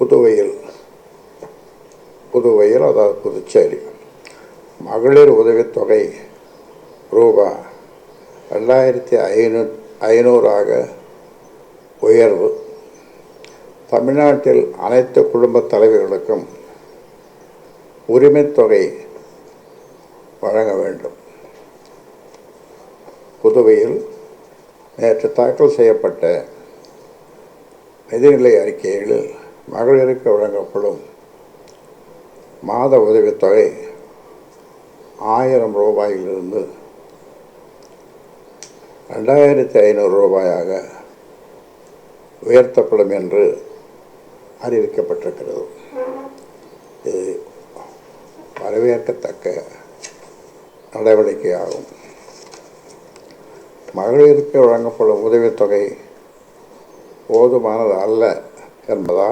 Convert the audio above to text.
புதுவையில் புதுவையில் அதாவது புதுச்சேரி மகளிர் உதவித்தொகை ரூபா ரெண்டாயிரத்தி ஐநூ ஐநூறாக உயர்வு. தமிழ்நாட்டில் அனைத்து குடும்பத் தலைவர்களுக்கும் உரிமைத் தொகை வழங்க வேண்டும். புதுவையில் நேற்று தாக்கல் செய்யப்பட்ட நிதிநிலை அறிக்கைகளில் மகளிருக்கு வழங்கப்படும் மாத உதவித்தொகை ஆயிரம் ரூபாயிலிருந்து ரெண்டாயிரத்தி ஐநூறு ரூபாயாக உயர்த்தப்படும் என்று அறிவிக்கப்பட்டிருக்கிறது. இது வரவேற்கத்தக்க நடவடிக்கையாகும். மகளிருக்கு வழங்கப்படும் உதவித்தொகை போதுமானது அல்ல என்பதால்